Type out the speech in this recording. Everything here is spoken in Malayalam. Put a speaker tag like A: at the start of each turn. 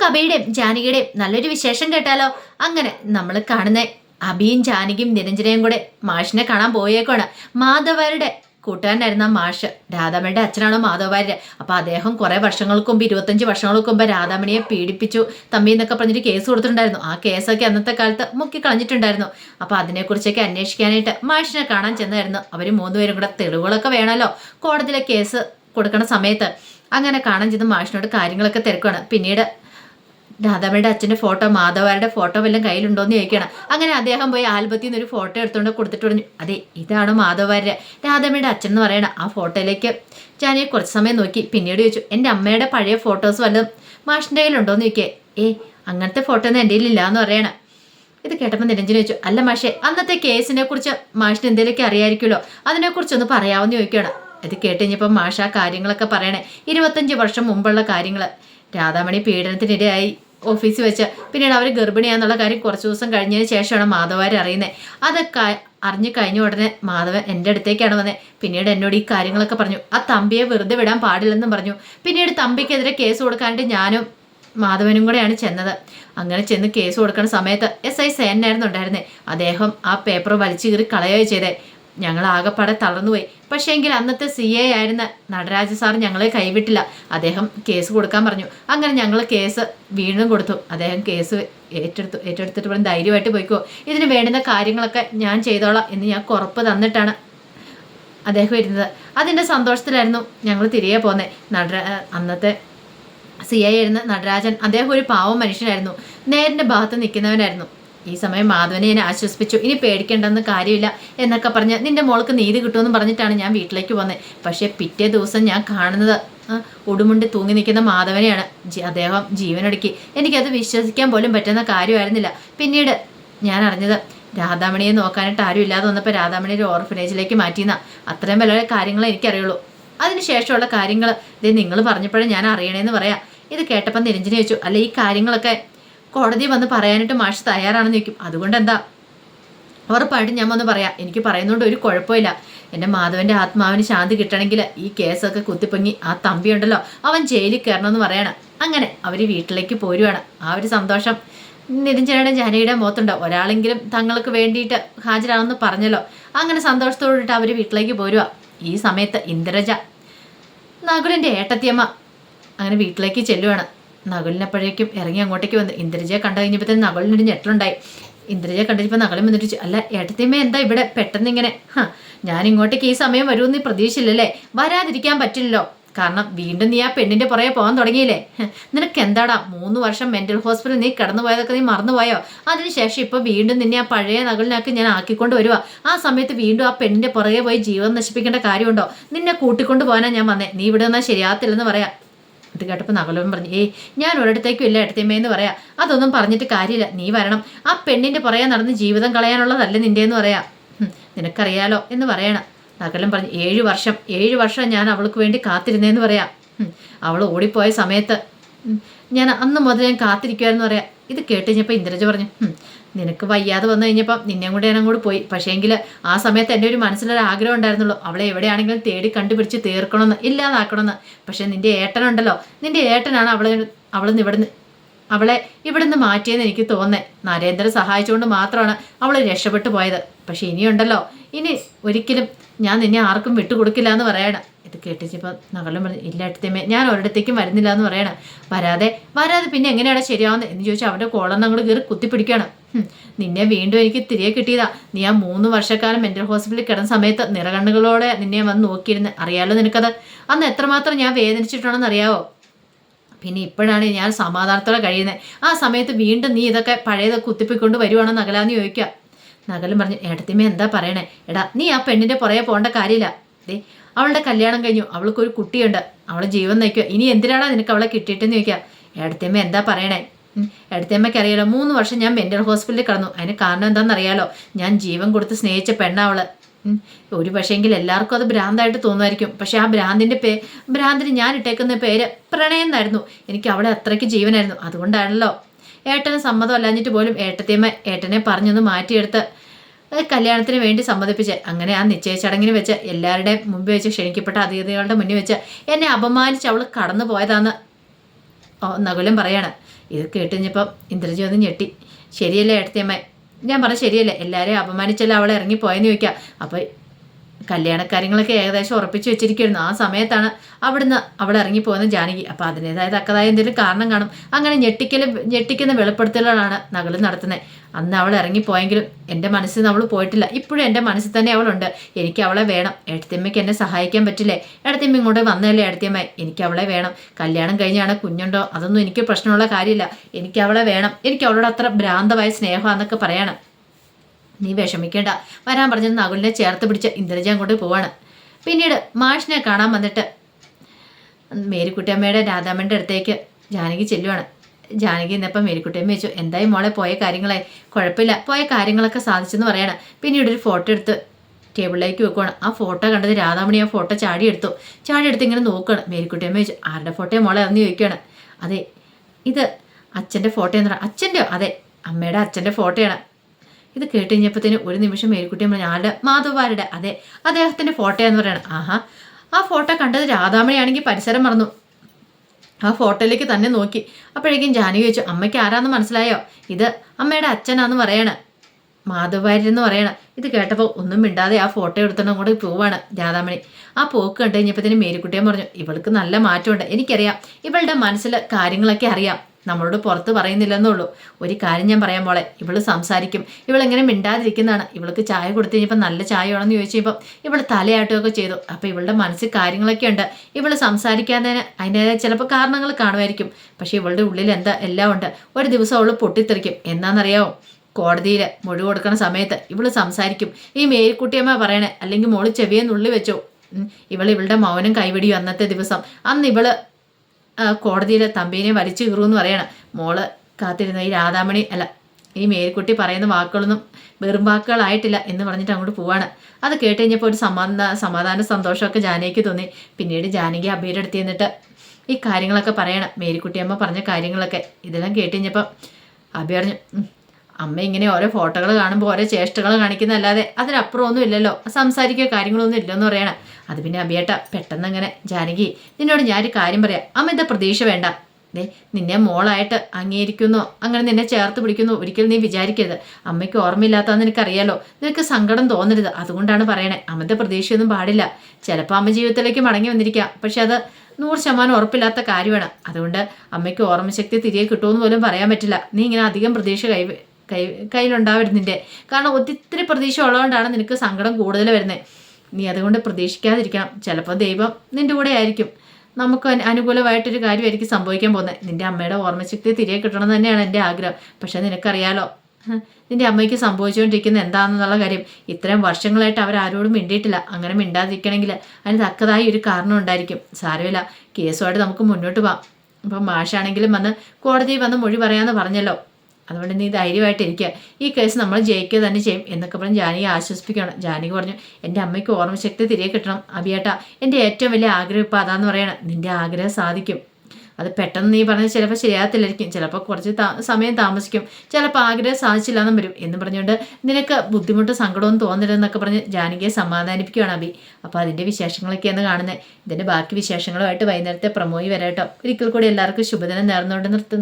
A: നമുക്ക് അബിയുടെയും ജാനകിയുടെയും നല്ലൊരു വിശേഷം കേട്ടാലോ? അങ്ങനെ നമ്മൾ കാണുന്ന അബിയും ജാനകിയും നിരഞ്ജനയും കൂടെ മാഷിനെ കാണാൻ പോയേക്കാണ് മാധവരുടെ കൂട്ടുകാരനായിരുന്ന മാഷ് രാധാമണിയുടെ അച്ഛനാണ് മാധവാര്യ അപ്പൊ അദ്ദേഹം കുറെ വർഷങ്ങൾക്ക് മുമ്പ് ഇരുപത്തഞ്ച് വർഷങ്ങൾക്ക് മുമ്പ് രാധാമണിയെ പീഡിപ്പിച്ചു തമ്മി എന്നൊക്കെ പറഞ്ഞിട്ട് കേസ് കൊടുത്തിട്ടുണ്ടായിരുന്നു. ആ കേസൊക്കെ അന്നത്തെ കാലത്ത് മുക്കി കളഞ്ഞിട്ടുണ്ടായിരുന്നു അപ്പൊ അതിനെക്കുറിച്ചൊക്കെ അന്വേഷിക്കാനായിട്ട് മാഷിനെ കാണാൻ ചെന്നായിരുന്നു. അവർ മൂന്നുപേരും കൂടെ തെളിവുകളൊക്കെ വേണമല്ലോ? കോടതിയിലെ കേസ് കൊടുക്കണ സമയത്ത്. അങ്ങനെ കാണാൻ ചെന്ന് മാഷിനോട് കാര്യങ്ങളൊക്കെ തിരക്കുകയാണ് പിന്നീട് രാധാമയുടെ അച്ഛന്റെ ഫോട്ടോ മാധവാരുടെ ഫോട്ടോ വല്ലതും കയ്യിലുണ്ടോയെന്ന് ചോദിക്കണം അങ്ങനെ അദ്ദേഹം പോയി ആൽബത്തിൽ നിന്ന് ഒരു ഫോട്ടോ എടുത്തുകൊണ്ട് കൊടുത്തിട്ട് പറഞ്ഞു അതെ ഇതാണ് മാധവാരുടെ രാധാമയുടെ അച്ഛൻ എന്ന് പറയണ ആ ഫോട്ടോയിലേക്ക്. ഞാൻ കുറച്ച് സമയം നോക്കി പിന്നീട് ചോദിച്ചു എന്റെ അമ്മയുടെ പഴയ ഫോട്ടോസ് വല്ലതും മാഷിന്റെ കയ്യിലുണ്ടോയെന്ന് ചോദിക്കേ? ഏ അങ്ങനത്തെ ഫോട്ടോ ഒന്നും എന്റെ കയ്യിലില്ല എന്ന് പറയണം. ഇത് കേട്ടപ്പോൾ നിരഞ്ജന ചോദിച്ചു അല്ല മാഷേ അന്നത്തെ കേസിനെ കുറിച്ച് മാഷിന് എന്തെങ്കിലുമൊക്കെ അറിയാമായിരിക്കുമല്ലോ അതിനെക്കുറിച്ചൊന്ന് പറയാമെന്ന് ചോദിക്കണം ഇത് കേട്ട് കഴിഞ്ഞപ്പോൾ മാഷ ആ കാര്യങ്ങളൊക്കെ പറയണേ ഇരുപത്തഞ്ച് വർഷം മുമ്പുള്ള കാര്യങ്ങൾ രാധാമണി പീഡനത്തിനിരയായി. ഓഫീസിൽ വെച്ച് പിന്നീട് അവർ ഗർഭിണിയാന്നുള്ള കാര്യം കുറച്ച് ദിവസം കഴിഞ്ഞതിന് ശേഷമാണ് മാധവാര് അറിയുന്നത് അതൊക്കെ അറിഞ്ഞു കഴിഞ്ഞ ഉടനെ മാധവൻ എന്റെ അടുത്തേക്കാണ് വന്നത് പിന്നീട് എന്നോട് ഈ കാര്യങ്ങളൊക്കെ പറഞ്ഞു. ആ തമ്പിയെ വെറുതെ വിടാൻ പാടില്ലെന്നും പറഞ്ഞു. പിന്നീട് തമ്പിക്കെതിരെ കേസ് കൊടുക്കാനായിട്ട് ഞാനും മാധവനും കൂടെയാണ് ചെന്നത്. അങ്ങനെ ചെന്ന് കേസ് കൊടുക്കുന്ന സമയത്ത് എസ് ഐ സേനായിരുന്നു ഉണ്ടായിരുന്നത് അദ്ദേഹം ആ പേപ്പർ വലിച്ചു കീറി കളയുകയോ ചെയ്തേ. ഞങ്ങൾ ആകെപ്പാടെ തളർന്നുപോയി. പക്ഷേ എങ്കിൽ അന്നത്തെ സി എ ആയിരുന്ന നടരാജ സാർ ഞങ്ങളെ കൈവിട്ടില്ല. അദ്ദേഹം കേസ് കൊടുക്കാൻ പറഞ്ഞു. അങ്ങനെ ഞങ്ങൾ കേസ് വീണ്ടും കൊടുത്തു. അദ്ദേഹം കേസ് ഏറ്റെടുത്തു. ഏറ്റെടുത്തിട്ട് പറഞ്ഞു ധൈര്യമായിട്ട് പോയിക്കോ. ഇതിന് വേണ്ടുന്ന കാര്യങ്ങളൊക്കെ ഞാൻ ചെയ്തോളാം എന്ന് ഞാൻ കുറപ്പ് തന്നിട്ടാണ് അദ്ദേഹം ഇരുന്നത്. അതിന്റെ സന്തോഷത്തിലായിരുന്നു ഞങ്ങൾ തിരികെ പോന്നെ. നടരാ അന്നത്തെ സി ഐ ആയിരുന്ന നടരാജൻ അദ്ദേഹം ഒരു പാവം മനുഷ്യനായിരുന്നു. നേരിന്റെ ഭാഗത്ത് നിൽക്കുന്നവനായിരുന്നു. ഈ സമയം മാധവനെ എന്നെ ആശ്വസിപ്പിച്ചു. ഇനി പേടിക്കേണ്ടെന്ന് കാര്യമില്ല എന്നൊക്കെ പറഞ്ഞ് നിന്റെ മോൾക്ക് നീതി കിട്ടുമെന്ന് പറഞ്ഞിട്ടാണ് ഞാൻ വീട്ടിലേക്ക് വന്നത് പക്ഷേ പിറ്റേ ദിവസം ഞാൻ കാണുന്നത് ഉടുമുണ്ടി തൂങ്ങി നിൽക്കുന്ന മാധവനെയാണ്. അദ്ദേഹം ജീവനൊടുക്കി. എനിക്കത് വിശ്വസിക്കാൻ പോലും പറ്റുന്ന കാര്യമായിരുന്നില്ല. പിന്നീട് ഞാൻ അറിഞ്ഞത് രാധാമണിയെ നോക്കാനായിട്ട് ആരും ഇല്ലാതെ വന്നപ്പോൾ രാധാമണി ഒരു ഓർഫനേജിലേക്ക് മാറ്റിയെന്ന. അത്രയും വല്ല കാര്യങ്ങൾ എനിക്കറിയുള്ളൂ. അതിനുശേഷമുള്ള കാര്യങ്ങൾ ഇത് നിങ്ങൾ പറഞ്ഞപ്പോഴേ ഞാൻ അറിയണേന്ന് പറയാം. ഇത് കേട്ടപ്പോൾ നിരഞ്ജന ചോദിച്ചു അല്ല ഈ കാര്യങ്ങളൊക്കെ കോടതി വന്ന് പറയാനായിട്ട് മാഷ് തയ്യാറാണെന്ന് ചോദിക്കും. അതുകൊണ്ട് എന്താ ഉറപ്പായിട്ടും ഞാൻ വന്ന് പറയാം. എനിക്ക് പറയുന്നതുകൊണ്ട് ഒരു കുഴപ്പമില്ല. എന്റെ മാധവന്റെ ആത്മാവിന് ശാന്തി കിട്ടണമെങ്കിൽ ഈ കേസൊക്കെ കുത്തിപ്പൊങ്ങി ആ തമ്പി ഉണ്ടല്ലോ അവൻ ജയിലിൽ കയറണമെന്ന് പറയണം. അങ്ങനെ അവർ വീട്ടിലേക്ക് പോരുവാണ്. ആ ഒരു സന്തോഷം നിരഞ്ജനയുടെ ജനയുടെ മുഖത്തുണ്ടോ. ഒരാളെങ്കിലും തങ്ങൾക്ക് വേണ്ടിയിട്ട് ഹാജരാണെന്ന് പറഞ്ഞല്ലോ. അങ്ങനെ സന്തോഷത്തോടിട്ട് അവർ വീട്ടിലേക്ക് പോരുക ഈ സമയത്ത് ഇന്ദിരജ നകുലിന്റെ ഏട്ടത്തിയമ്മ അങ്ങനെ വീട്ടിലേക്ക് ചെല്ലുവാണ്. നകുലിനപ്പോഴേക്കും ഇറങ്ങി അങ്ങോട്ടേക്ക് വന്നു. ഇന്ദ്രജയെ കണ്ടു കഴിഞ്ഞപ്പോഴത്തേന് നകുലിനൊരു ഞെട്ടലുണ്ടായി. ഇന്ദ്രജയെ കണ്ടിപ്പോൾ നകുലം വന്നിട്ട് അല്ല ഏട്ടത്തിയമ്മ എന്താ ഇവിടെ? പെട്ടെന്ന് ഇങ്ങനെ ഹാ ഞാൻ ഇങ്ങോട്ടേക്ക് ഈ സമയം വരുമെന്ന് പ്രതീക്ഷയില്ലല്ലേ? വരാതിരിക്കാൻ പറ്റില്ലല്ലോ. കാരണം വീണ്ടും നീ ആ പെണ്ണിന്റെ പുറകെ പോകാൻ തുടങ്ങിയില്ലേ? നിനക്ക് എന്താടാ? മൂന്ന് വർഷം മെന്റൽ ഹോസ്പിറ്റലിൽ നീ കടന്നു പോയതൊക്കെ നീ മറന്നുപോയോ? അതിനുശേഷം ഇപ്പൊ വീണ്ടും നിന്നെ ആ പഴയ നകളിനാക്കി ഞാൻ ആക്കിക്കൊണ്ട് വരുക ആ സമയത്ത് വീണ്ടും ആ പെണ്ണിന്റെ പുറകെ പോയി ജീവൻ നശിപ്പിക്കേണ്ട കാര്യമുണ്ടോ? നിന്നെ കൂട്ടിക്കൊണ്ട് പോകാനാ ഞാൻ വന്നേ. നീ ഇവിടെ നിന്നാൽ ശരിയാകത്തില്ലെന്ന് പറയാം. ഇത് കേട്ടപ്പോൾ നകലോൻ പറഞ്ഞു ഏയ് ഞാൻ ഒരിടത്തേക്കും ഇല്ല എടുത്തേമേന്ന് പറയാം. അതൊന്നും പറഞ്ഞിട്ട് കാര്യമില്ല. നീ വരണം. ആ പെണ്ണിന്റെ പുറകെ നടന്ന് ജീവിതം കളയാനുള്ളതല്ല നിന്റെ എന്ന് പറയാം നിനക്കറിയാലോ എന്ന് പറയണം. നകലം പറഞ്ഞു ഏഴ് വർഷം ഏഴ് വർഷം ഞാൻ അവൾക്ക് വേണ്ടി കാത്തിരുന്നേന്ന് പറയാം. അവൾ ഓടിപ്പോയ സമയത്ത്. ഞാൻ അന്ന് മുതൽ ഞാൻ കാത്തിരിക്കുകയായിരുന്നു പറയാം ഇത് കേട്ട് കഴിഞ്ഞപ്പോൾ ഇന്ദ്രജ പറഞ്ഞു നിനക്ക് വയ്യാതെ വന്നു കഴിഞ്ഞപ്പം നിന്നെ കൂടെ ഞാൻ അങ്ങോട്ട് പോയി. പക്ഷേങ്കിൽ ആ സമയത്ത് എന്റെ ഒരു മനസ്സിലൊരു ആഗ്രഹം ഉണ്ടായിരുന്നുള്ളൂ. അവളെ എവിടെയാണെങ്കിലും തേടി കണ്ടുപിടിച്ച് തീർക്കണമെന്ന് ഇല്ലാതാക്കണമെന്ന് പക്ഷേ നിന്റെ ഏട്ടനുണ്ടല്ലോ. നിന്റെ ഏട്ടനാണ് അവളെ അവളിന്ന് ഇവിടുന്ന് അവളെ ഇവിടുന്ന് മാറ്റിയെന്ന് എനിക്ക് തോന്നേ. നരേന്ദ്രൻ സഹായിച്ചുകൊണ്ട് മാത്രമാണ് അവൾ രക്ഷപ്പെട്ടു പോയത്. പക്ഷെ ഇനിയുണ്ടല്ലോ. ഇനി ഒരിക്കലും ഞാൻ നിന്നെ ആർക്കും വിട്ടുകൊടുക്കില്ല എന്ന് പറയണം ഇത് കേട്ടിച്ചപ്പോൾ നഗലും പറഞ്ഞു ഇല്ല അടുത്തേമേ ഞാൻ ഒരിടത്തേക്കും വരുന്നില്ല എന്ന് പറയണം. വരാതെ വരാതെ പിന്നെ എങ്ങനെയാണ് ശരിയാവുന്നത് എന്ന് ചോദിച്ചാൽ അവന്റെ കോളം ഞങ്ങൾ കയറി കുത്തിപ്പിടിക്കുകയാണ്. നിന്നെ വീണ്ടും എനിക്ക് തിരികെ കിട്ടിയതാ. നീ ആ മൂന്ന് വർഷക്കാലം മെന്റൽ ഹോസ്പിറ്റലിൽ കിടന്ന സമയത്ത് നിറകണ്ണുകളോടെ നിന്നെ വന്ന് നോക്കിയിരുന്ന്. അറിയാലോ നിനക്കത്? അന്ന് എത്രമാത്രം ഞാൻ വേദനിച്ചിട്ടുണ്ടെന്ന് അറിയാവോ? പിന്നെ ഇപ്പോഴാണ് ഞാൻ സമാധാനത്തോടെ കഴിയുന്നത് ആ സമയത്ത് വീണ്ടും നീ ഇതൊക്കെ പഴയതൊക്കെ കുത്തിപ്പിക്കൊണ്ട് വരുവാണോ നഗലാന്ന് ചോദിക്കുക. നഗലും പറഞ്ഞു ഏട്ടത്തിമ്മ എന്താ പറയണേ? എടാ നീ ആ പെണ്ണിന്റെ പുറകെ പോകേണ്ട കാര്യമില്ല. ദേ അവളുടെ കല്യാണം കഴിഞ്ഞു. അവൾക്കൊരു കുട്ടിയുണ്ട്. അവളെ ജീവൻ നയിക്കുക. ഇനി എന്തിനാണോ നിനക്ക് അവളെ കിട്ടിയിട്ടെന്ന് ചോദിക്കുക? എടുത്തമ്മ എന്താ പറയണേ? എടുത്തമ്മയ്ക്ക് അറിയാലോ മൂന്ന് വർഷം ഞാൻ മെന്റൽ ഹോസ്പിറ്റലിൽ കടന്നു. അതിന് കാരണം എന്താണെന്നറിയാലോ ഞാൻ ജീവൻ കൊടുത്ത് സ്നേഹിച്ച പെണ്ണാവൾ. ഒരു പക്ഷേങ്കിൽ എല്ലാവർക്കും അത് ഭ്രാന്തായിട്ട് തോന്നുമായിരിക്കും. പക്ഷെ ആ ഭ്രാന്തിന്റെ പേ ഭ്രാന്തിന് ഞാൻ ഇട്ടേക്കുന്ന പേര് പ്രണയം എന്നായിരുന്നു. എനിക്ക് അവളെ അത്രയ്ക്ക് ജീവനായിരുന്നു. അതുകൊണ്ടാണല്ലോ. ഏട്ടന് സമ്മതം അല്ലാഞ്ഞിട്ട് പോലും ഏട്ടത്തിയമ്മ ഏട്ടനെ പറഞ്ഞൊന്ന് മാറ്റിയെടുത്ത്. കല്യാണത്തിന് വേണ്ടി സമ്മതിപ്പിച്ച്. അങ്ങനെ ആ നിശ്ചയ ചടങ്ങിന് വെച്ച് എല്ലാവരുടെയും മുമ്പ് വെച്ച് ക്ഷണിക്കപ്പെട്ട അതിഥികളുടെ മുന്നിൽ വെച്ച് എന്നെ അപമാനിച്ച് അവൾ കടന്നു പോയതാന്ന് നകുലം പറയാണ്. ഇത് കേട്ടുകഴിഞ്ഞപ്പം ഇന്ദ്രജ്യോതി ഞെട്ടി. ശരിയല്ലേ ഏട്ടത്തിയമ്മ? ഞാൻ പറഞ്ഞു ശരിയല്ലേ? എല്ലാവരെയും അപമാനിച്ചല്ലോ അവളെ ഇറങ്ങിപ്പോയെന്ന് ചോദിക്കാം. അപ്പോൾ കല്യാണ കാര്യങ്ങളൊക്കെ ഏകദേശം ഉറപ്പിച്ച് വെച്ചിരിക്കുന്നു ആ സമയത്താണ് അവിടുന്ന് അവിടെ ഇറങ്ങിപ്പോകുന്ന ജാനകി. അപ്പോൾ അതിന്റെതായ തക്കതായ എന്തെങ്കിലും കാരണം കാണും. അങ്ങനെ ഞെട്ടിക്കൽ ഞെട്ടിക്കുന്ന വെളിപ്പെടുത്തലുകളാണ് നകൾ നടത്തുന്നത് അന്ന് അവൾ ഇറങ്ങിപ്പോയെങ്കിലും എന്റെ മനസ്സിൽ അവൾ പോയിട്ടില്ല. ഇപ്പോഴും എന്റെ മനസ്സിൽ തന്നെ അവളുണ്ട്. എനിക്ക് അവളെ വേണം. എടത്തിയമ്മയ്ക്ക് എന്നെ സഹായിക്കാൻ പറ്റില്ലേ? എടത്തിയമ്മ ഇങ്ങോട്ട് വന്നതല്ലേ എടത്തിയമ്മ എനിക്ക് അവളെ വേണം. കല്യാണം കഴിഞ്ഞാണ് കുഞ്ഞുണ്ടോ? അതൊന്നും എനിക്ക് പ്രശ്നമുള്ള കാര്യമില്ല. എനിക്ക് അവളെ വേണം. എനിക്ക് അവളോട് അത്ര ഭ്രാന്തമായ സ്നേഹമാണെന്നൊക്കെ പറയണം. നീ വിഷമിക്കേണ്ട. വരാൻ പറഞ്ഞത് നകുലിനെ ചേർത്ത് പിടിച്ച ഇന്ദ്രജ അങ്ങോട്ട് പോവാണ്. പിന്നീട് മാഷിനെ കാണാൻ വന്നിട്ട് മേരിക്കുട്ടിയമ്മയുടെ രാധാമ്മയുടെ അടുത്തേക്ക് ജാനകി ചെല്ലുവാണ്. ജാനകി ഇന്നപ്പം മേരിക്കുട്ടിയമ്മ വെച്ചു എന്തായി മോളെ പോയ കാര്യങ്ങളെ കുഴപ്പമില്ല പോയ കാര്യങ്ങളൊക്കെ സാധിച്ചെന്ന് പറയണം. പിന്നീട് ഒരു ഫോട്ടോ എടുത്ത് ടേബിളിലേക്ക് വെക്കുവാണ്. ആ ഫോട്ടോ കണ്ടത് രാധാമണി ആ ഫോട്ടോ ചാടി എടുത്തു. ചാടി എടുത്ത് ഇങ്ങനെ നോക്കുകയാണ് മേരിക്കുട്ടിയമ്മ വെച്ചു ആരുടെ ഫോട്ടോയോ മോളെ? അന്ന് ചോദിക്കുകയാണ് അതെ ഇത് അച്ഛന്റെ ഫോട്ടോ എന്ന് പറയാം അച്ഛന്റെയോ? അതെ അമ്മയുടെ അച്ഛന്റെ ഫോട്ടോയാണ്. ഇത് കേട്ട് കഴിഞ്ഞപ്പോഴത്തേന് ഒരു നിമിഷം മേൽക്കുട്ടി പറഞ്ഞു ആരുടെ മാധവാരുടെ അതെ അദ്ദേഹത്തിന്റെ ഫോട്ടോ എന്ന് പറയണം. ആഹാ ആ ഫോട്ടോ കണ്ടത് രാധാമണിയാണെങ്കിൽ പരിസരം മറന്നു. ആ ഫോട്ടോയിലേക്ക് തന്നെ നോക്കി. അപ്പോഴേക്കും ജാനകി ചോദിച്ചു അമ്മയ്ക്ക് ആരാന്ന് മനസ്സിലായോ? ഇത് അമ്മയുടെ അച്ഛനാന്ന് പറയണ. മാധവാര്യരെന്ന് പറയണ. ഇത് കേട്ടപ്പോൾ ഒന്നും മിണ്ടാതെ ആ ഫോട്ടോ എടുത്തോണം കൂടെ പോവാണ് രാധാമണി. ആ പോക്ക് കണ്ടു കഴിഞ്ഞപ്പോൾ തന്നെ മേരിക്കുട്ടിയെ പറഞ്ഞു ഇവൾക്ക് നല്ല മാറ്റമുണ്ട്. എനിക്കറിയാം. ഇവളുടെ മനസ്സിൽ കാര്യങ്ങളൊക്കെ അറിയാം. നമ്മളോട് പുറത്ത് പറയുന്നില്ലെന്നുള്ളൂ. ഒരു കാര്യം ഞാൻ പറയാൻ പോളെ ഇവൾ സംസാരിക്കും. ഇവളെങ്ങനെ മിണ്ടാതിരിക്കുന്നതാണ്. ഇവൾക്ക് ചായ കൊടുത്തു കഴിഞ്ഞപ്പോൾ നല്ല ചായ വേണമെന്ന് ചോദിച്ചപ്പോൾ ഇവൾ തലയാട്ടുകയൊക്കെ ചെയ്തു. അപ്പോൾ ഇവളുടെ മനസ്സിൽ കാര്യങ്ങളൊക്കെ ഉണ്ട്. ഇവൾ സംസാരിക്കാതെ അതിന്റെ ചിലപ്പോൾ കാരണങ്ങൾ കാണുമായിരിക്കും. പക്ഷേ ഇവളുടെ ഉള്ളിൽ എന്താ എല്ലാം ഉണ്ട്. ഒരു ദിവസം അവൾ പൊട്ടിത്തെറിക്കും. എന്നാണെന്നറിയാമോ കോടതിയിൽ മൊഴി കൊടുക്കുന്ന സമയത്ത് ഇവൾ സംസാരിക്കും. ഈ മേരിക്കുട്ടിയമ്മ പറയണേ അല്ലെങ്കിൽ മോൾ ചെവിയെ വെച്ചോ. ഇവൾ ഇവളുടെ മൗനം കൈവിടിയോ അന്നത്തെ ദിവസം? അന്ന് ഇവൾ കോടതിയിൽ തമ്പീനെ വലിച്ചു കീറുമെന്ന് പറയണം. മോൾ കാത്തിരുന്ന ഈ രാധാമണി അല്ല ഈ മേരിക്കുട്ടി പറയുന്ന വാക്കുകളൊന്നും വെറും വാക്കുകളായിട്ടില്ല എന്ന് പറഞ്ഞിട്ട് അങ്ങോട്ട് പോവാണ്. അത് കേട്ട് കഴിഞ്ഞപ്പോൾ ഒരു സമാധാന സമാധാന സന്തോഷമൊക്കെ ജാനകിക്ക് തോന്നി. പിന്നീട് ജാനകി അബിയുടെ അടുത്ത് ചെന്നിട്ട് ഈ കാര്യങ്ങളൊക്കെ പറയണം. മേരിക്കുട്ടിയമ്മ പറഞ്ഞ കാര്യങ്ങളൊക്കെ. ഇതെല്ലാം കേട്ട് കഴിഞ്ഞപ്പം അബി പറഞ്ഞു അമ്മ ഇങ്ങനെ ഓരോ ഫോട്ടോകൾ കാണുമ്പോൾ ഓരോ ചേഷ്ടകൾ കാണിക്കുന്നതല്ലാതെ അതിനപ്പുറം ഒന്നും ഇല്ലല്ലോ സംസാരിക്കുക കാര്യങ്ങളൊന്നും ഇല്ലെന്ന് പറയണം. അത് പിന്നെ അബിയേട്ട പെട്ടെന്ന് അങ്ങനെ ജാനകി നിന്നോട് ഞാനൊരു കാര്യം പറയാം. അമ്മ എന്താ പ്രതീക്ഷ വേണ്ട? ദേ നിന്നെ മോളായിട്ട് അംഗീകരിക്കുന്നു. അങ്ങനെ നിന്നെ ചേർത്ത് പിടിക്കുന്നു. ഒരിക്കലും നീ വിചാരിക്കരുത്. അമ്മയ്ക്ക് ഓർമ്മയില്ലാത്തതെന്ന് നിനക്കറിയാലോ നിനക്ക് സങ്കടം തോന്നരുത്. അതുകൊണ്ടാണ് പറയണേ. അമ്മത്തെ പ്രതീക്ഷയൊന്നും പാടില്ല. ചിലപ്പോൾ അമ്മ ജീവിതത്തിലേക്ക് മടങ്ങി വന്നിരിക്കാം. പക്ഷെ അത് നൂറ് ശതമാനം ഉറപ്പില്ലാത്ത കാര്യമാണ്. അതുകൊണ്ട് അമ്മയ്ക്ക് ഓർമ്മശക്തി തിരികെ കിട്ടുമെന്ന് പോലും പറയാൻ പറ്റില്ല. നീ ഇങ്ങനെ അധികം പ്രതീക്ഷ കൈ കൈ കയ്യിലുണ്ടാവരുന്നിന്റെ കാരണം ഒത്തിരി പ്രതീക്ഷ ഉള്ളതുകൊണ്ടാണ് നിനക്ക് സങ്കടം കൂടുതൽ വരുന്നത് നീ അതുകൊണ്ട് പ്രതീക്ഷിക്കാതിരിക്കണം. ചിലപ്പോൾ ദൈവം നിന്റെ കൂടെ ആയിരിക്കും. നമുക്ക് അനുകൂലമായിട്ടൊരു കാര്യമായിരിക്കും സംഭവിക്കാൻ പോകുന്നത്. നിന്റെ അമ്മയുടെ ഓർമ്മശക്തി തിരികെ കിട്ടണം തന്നെയാണ് എന്റെ ആഗ്രഹം. പക്ഷേ നിനക്കറിയാലോ നിന്റെ അമ്മയ്ക്ക് സംഭവിച്ചുകൊണ്ടിരിക്കുന്ന എന്താണെന്നുള്ള കാര്യം. ഇത്രയും വർഷങ്ങളായിട്ട് അവർ ആരോടും മിണ്ടിയിട്ടില്ല. അങ്ങനെ മിണ്ടാതിരിക്കണമെങ്കിൽ അതിന് തക്കതായ ഒരു കാരണം ഉണ്ടായിരിക്കും. സാരമില്ല കേസുമായിട്ട് നമുക്ക് മുന്നോട്ട് പോകാം. അപ്പം മാഷാണെങ്കിലും വന്ന് കോടതിയിൽ വന്ന് മൊഴി പറയാമെന്ന് പറഞ്ഞല്ലോ. അതുകൊണ്ട് നീ ധൈര്യമായിട്ട് ധൈര്യമായിട്ടിരിക്കുക ഈ കേസ് നമ്മൾ ജയിക്കുക തന്നെ ചെയ്യും എന്നൊക്കെ പറഞ്ഞ് ജാനിയെ ആശ്വസിപ്പിക്കണം ജാനിക പറഞ്ഞു എന്റെ അമ്മയ്ക്ക് ഓർമ്മശക്തി തിരികെ കിട്ടണം അഭിയേട്ട എന്റെ ഏറ്റവും വലിയ ആഗ്രഹം ഇപ്പം അതാന്ന് പറയണം. നിന്റെ ആഗ്രഹം സാധിക്കും. അത് പെട്ടെന്ന് നീ പറഞ്ഞത് ചിലപ്പോൾ ശരിയാകത്തില്ലായിരിക്കും. ചിലപ്പോൾ കുറച്ച് സമയം താമസിക്കും. ചിലപ്പോൾ ആഗ്രഹം സാധിച്ചില്ലാന്നും വരും. എന്ന് പറഞ്ഞുകൊണ്ട് നിനക്ക് ബുദ്ധിമുട്ട് സങ്കടമൊന്നും തോന്നരുതെന്നൊക്കെ പറഞ്ഞ് ജാനകിയെ സമാധാനിപ്പിക്കുകയാണ് അഭി അപ്പോൾ അതിന്റെ വിശേഷങ്ങളൊക്കെയാണ് കാണുന്നത്. ഇതിന്റെ ബാക്കി വിശേഷങ്ങളുമായിട്ട് വൈകുന്നേരത്തെ പ്രമോയി വരാട്ടോ ഒരിക്കൽ കൂടി എല്ലാവർക്കും ശുഭദിനം നേർന്നുകൊണ്ട് നിർത്തുന്നു.